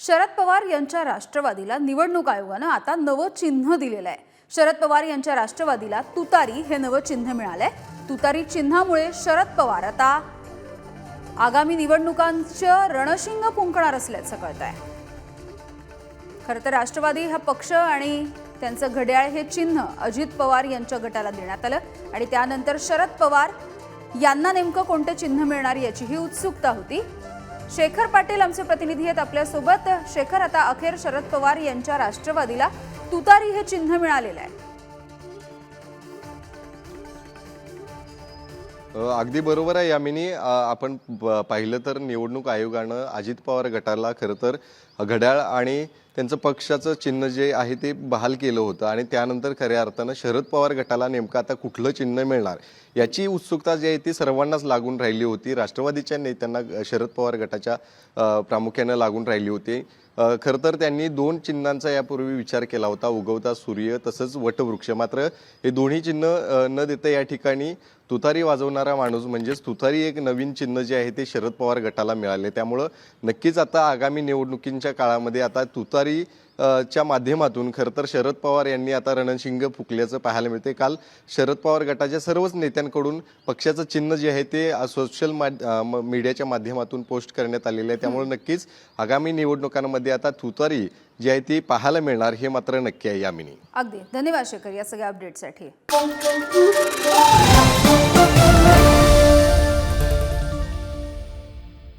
शरद पवार यांच्या राष्ट्रवादीला निवडणूक आयोगानं आता नवं चिन्ह दिलेलं आहे शरद पवार यांच्या राष्ट्रवादीला तुतारी हे नवं चिन्ह मिळालंय. तुतारी चिन्हामुळे शरद पवार आता आगामी निवडणुकांचं रणशिंग फुंकणार असल्याचं कळत आहे खरं तर राष्ट्रवादी हा पक्ष आणि त्यांचं घड्याळ हे चिन्ह अजित पवार यांच्या गटाला देण्यात आलं आणि त्यानंतर शरद पवार यांना नेमकं कोणतं चिन्ह मिळणार याचीही उत्सुकता होती. शेखर पाटील आमचे प्रतिनिधी आहेत आपल्यासोबत. शेखर आता अखेर शरद पवार यांच्या राष्ट्रवादीला तुतारी हे चिन्ह मिळालेलं आहे. अगदी बरोबर आहे यामिनी. आपण पाहिलं तर निवडणूक आयोगानं अजित पवार गटाला खरं तर घड्याळ आणि त्यांचं पक्षाचं चिन्ह जे आहे ते बहाल केलं होतं. आणि त्यानंतर खऱ्या अर्थानं शरद पवार गटाला नेमकं आता कुठलं चिन्ह मिळणार? याची उत्सुकता जी आहे ती सर्वांनाच लागून राहिली होती. राष्ट्रवादीच्या नेत्यांना शरद पवार गटाच्या प्रामुख्यानं लागून राहिली होती. खरं तर त्यांनी दोन चिन्हांचा यापूर्वी विचार केला होता. उगवता सूर्य तसंच वटवृक्ष. मात्र हे दोन्ही चिन्ह न देता या ठिकाणी तुतारी वाजवणारा माणूस म्हणजेच तुतारी एक नवीन चिन्ह जे आहे ते शरद पवार गटाला मिळाले. त्यामुळं नक्कीच आता आगामी निवडणुकींच्या काळामध्ये आता तुतारी च्या माध्यमातून खरं तर शरद पवार यांनी आता रणशिंग फुकल्याचं पाहायला मिळते काल शरद पवार गटाच्या सर्वच नेत्यांकडून पक्षाचं चिन्ह जे आहे ते सोशल म- मीडियाच्या माध्यमातून पोस्ट करण्यात आलेलं आहे. त्यामुळे नक्कीच आगामी निवडणुकांमध्ये आता तुतारी जी आहे ती पाहायला मिळणार हे मात्र नक्की आहे यामिनी अगदी. धन्यवाद शेखर या सगळ्या अपडेटसाठी